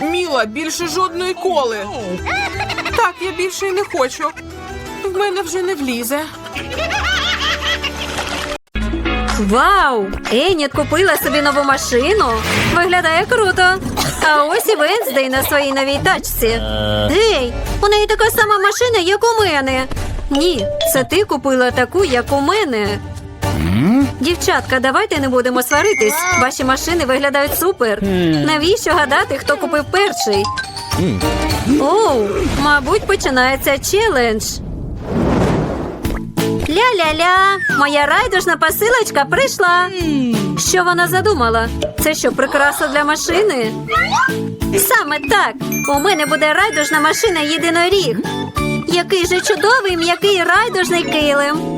Міла, більше жодної коли. Так, я більше й не хочу. В мене вже не влізе. Вау! Еніт купила собі нову машину. Виглядає круто. А ось і Венздей на своїй новій тачці. Гей, у неї така сама машина, як у мене. Ні, це ти купила таку, як у мене. Дівчатка, давайте не будемо сваритись. Ваші машини виглядають супер. Навіщо гадати, хто купив перший? Оу, мабуть, починається челендж. Ля-ля-ля, моя райдужна посилочка прийшла. Що вона задумала? Це що, прикраса для машини? Саме так. У мене буде райдужна машина єдиноріг. Який же чудовий м'який райдужний килим.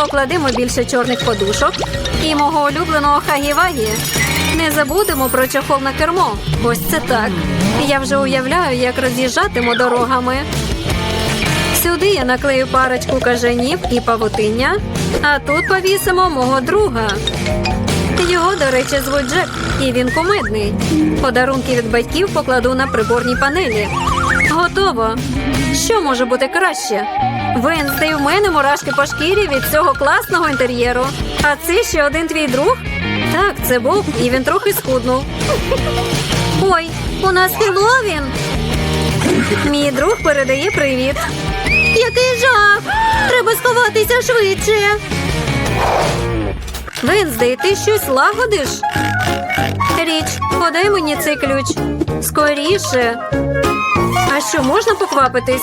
Покладемо більше чорних подушок і мого улюбленого хагі-вагі. Не забудемо про чохол на кермо. Ось це так. Я вже уявляю, як роз'їжджатиму дорогами. Сюди я наклею парочку кажанів і павутиння, а тут повісимо мого друга. Його, до речі, звуть Джек, і він кумедний. Подарунки від батьків покладу на приборній панелі. Готово. Що може бути краще? Венздей, в мене мурашки по шкірі від цього класного інтер'єру. А це ще один твій друг? Так, це Боб, і він трохи схуднув. Ой, у нас Хеллоуін. Мій друг передає привіт. Який жах! Треба сховатися швидше. Венздей, ти щось лагодиш? Річ, подай мені цей ключ. Скоріше. А що, можна поквапитись?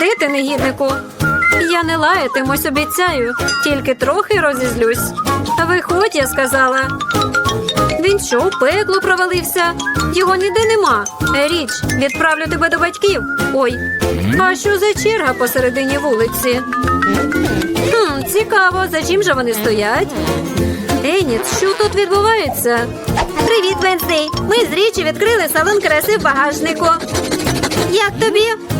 де ти, негіднику? Я не лаятимусь, обіцяю, тільки трохи розізлюсь. Виходь, я сказала. Він що, у пекло провалився? Його ніде нема. Річ, відправлю тебе до батьків. Ой, а що за черга посередині вулиці? Хм, цікаво, за чим же вони стоять? Еніт, що тут відбувається? Привіт, Венздей. Ми з річі відкрили салон краси в багажнику. Як тобі?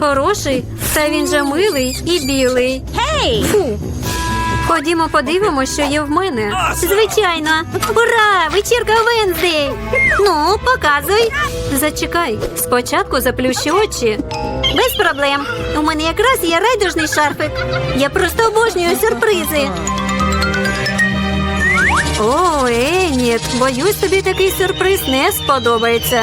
Хороший, та він же милий і білий. Гей! Фу. Ходімо, подивимося, що є в мене. Звичайно. Ура! Вечірка Венздей! Ну, показуй. Зачекай, спочатку заплющи очі. Без проблем. У мене якраз є райдужний шарфик. Я просто обожнюю сюрпризи. О, Еніт, боюсь, тобі такий сюрприз не сподобається.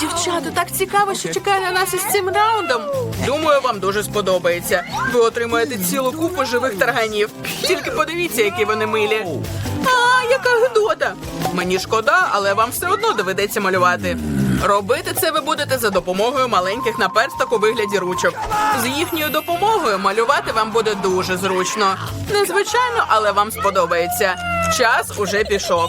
Дівчата, так цікаво, що чекає на нас із цим раундом. Думаю, вам дуже сподобається. Ви отримаєте цілу купу живих тарганів. Тільки подивіться, які вони милі. А, яка гидота! Мені шкода, але вам все одно доведеться малювати. Робити це ви будете за допомогою маленьких наперсток у вигляді ручок. З їхньою допомогою малювати вам буде дуже зручно. Незвичайно, але вам сподобається. Час уже пішов.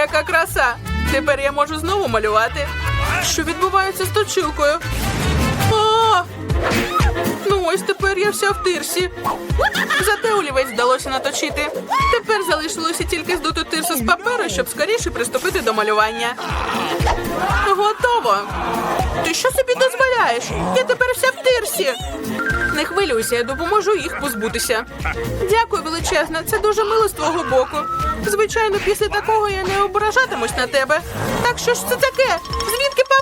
Яка краса! Тепер я можу знову малювати. Що відбувається з точилкою? А! Ну ось тепер я вся в тирсі. Зате олівець вдалося наточити. Тепер залишилося тільки здути тирсу з паперу, щоб скоріше приступити до малювання. Готово. Ти що собі дозволяєш? Я тепер вся в тирсі. Не хвилюйся, я допоможу їх позбутися. Дякую величезне, це дуже мило з твого боку. Звичайно, після такого я не ображатимусь на тебе. Так що ж це таке? Звідки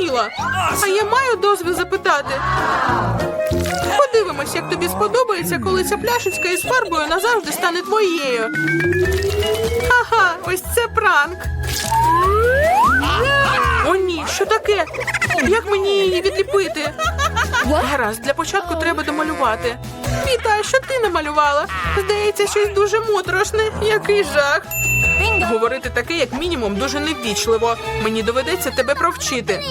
Мила, а я маю дозвіл запитати. Подивимось, як тобі сподобається, коли ця пляшечка із фарбою назавжди стане твоєю. Ага, ось це пранк. О, ні, що таке? Як мені її відліпити? Гаразд, для початку треба домалювати. Віта, що ти намалювала? Здається, щось дуже моторошне. Який жах. Говорити таке, як мінімум, дуже неввічливо. Мені доведеться тебе провчити.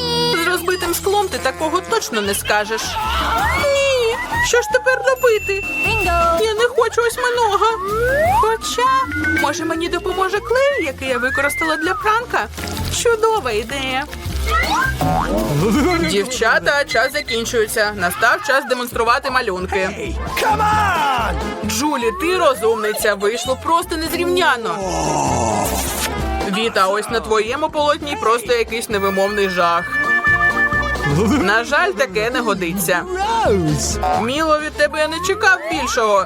З розбитим склом ти такого точно не скажеш. Ні, що ж тепер робити? Я не хочу осьминога. Хоча, може, мені допоможе клей, який я використала для пранка? Чудова ідея. Дівчата, час закінчується. Настав час демонструвати малюнки. Come on! Джулі, ти розумниця, вийшло просто незрівняно. Віта, ось на твоєму полотні просто якийсь невимовний жах. На жаль, таке не годиться. Міло, від тебе я не чекав більшого.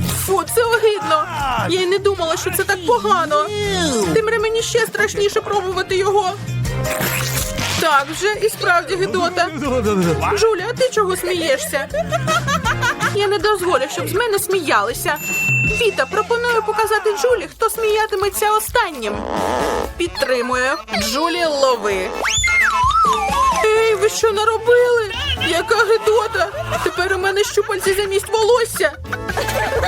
Фу, це огидно. Я й не думала, що це так погано. Тимре мені ще страшніше пробувати його. Так вже і справді гидота. Жуля, а ти чого смієшся? Я не дозволю, щоб з мене сміялися. Віта, пропоную показати Джулі, хто сміятиметься останнім. Підтримую. Джулі, лови. Ей, ви що наробили? Яка гидота! Тепер у мене щупальці замість волосся.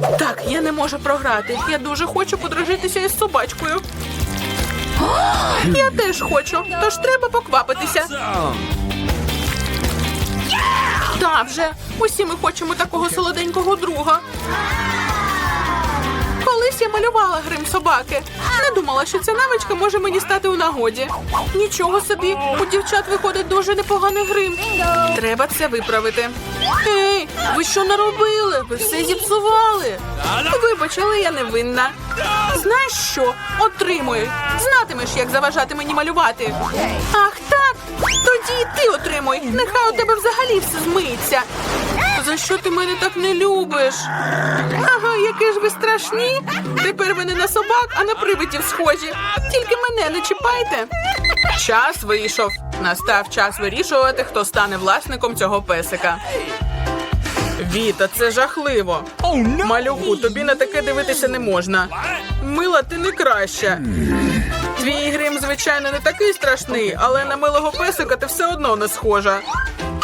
Так, я не можу програти. Я дуже хочу подружитися із собачкою. Я теж хочу, тож треба поквапитися. Та вже усі ми хочемо такого солоденького друга. Колись я малювала грим собаки. Не думала, що ця навичка може мені стати у нагоді. Нічого собі, у дівчат виходить дуже непоганий грим. Треба це виправити. Ей, ви що наробили? Ви все зіпсували. Вибач, але я не винна. Знаєш що? Отримуй. Знатимеш, як заважати мені малювати. Ах, так. Тоді і ти отримуй. Нехай у тебе взагалі все змиється. За що ти мене так не любиш? Ага, які ж ви страшні. Тепер ви не на собак, а на привидів схожі. Тільки мене не чіпайте. Час вийшов. Настав час вирішувати, хто стане власником цього песика. Віта, це жахливо. Oh! Малюку, тобі на таке дивитися не можна. Мила, ти не краща. Твій грим, звичайно, не такий страшний, але на милого песика ти все одно не схожа.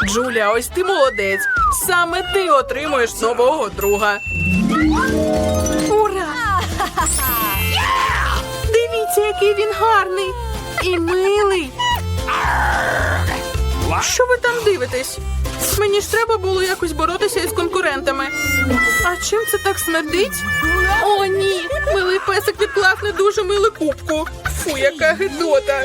Джулія, ось ти молодець. Саме ти отримуєш нового друга. Ура! Дивіться, який він гарний і милий. Що ви там дивитесь? Мені ж треба було якось боротися із конкурентами. А чим це так смердить? О, ні! Милий песик відклав не дуже милу кубку. Фу, яка гидота.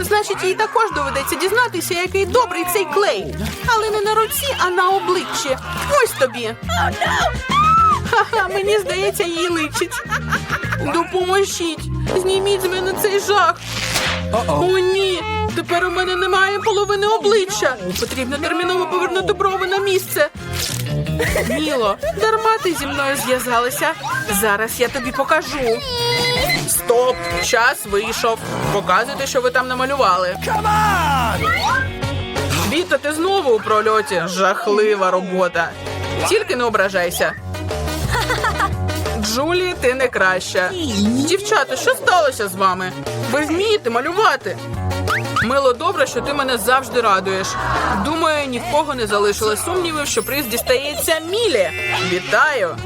Значить, їй також доведеться дізнатися, який добрий цей клей. Але не на руці, а на обличчі. Ось тобі. Ха-ха, мені здається, їй личить. Допоможіть. Зніміть з мене цей жах. О, ні. Тепер у мене немає половини обличчя. Потрібно терміново повернути брови на місце. Міло, дарма ти зі мною зв'язалася. Зараз я тобі покажу. Стоп! Час вийшов. Показуйте, що ви там намалювали. Віта, ти знову у прольоті. Жахлива робота. Тільки не ображайся. Джулі, ти не краща. Дівчата, що сталося з вами? Ви вмієте малювати? Мило, добре, що ти мене завжди радуєш. Думаю, ні в кого не залишилось сумнівів, що приз дістається Мілі. Вітаю!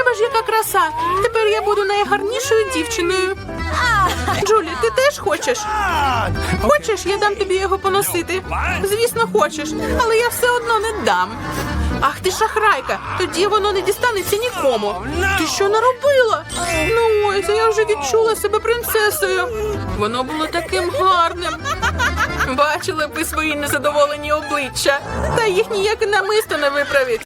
Треба ж яка краса. Тепер я буду найгарнішою дівчиною. Джулі, ти теж хочеш? Хочеш, я дам тобі його поносити? Звісно, хочеш, але я все одно не дам. Ах ти шахрайка, тоді воно не дістанеться нікому. Ти що наробила? Ну ось, а я вже відчула себе принцесою. Воно було таким гарним. Бачили б ви свої незадоволені обличчя, та їх ніяке намисто не виправить.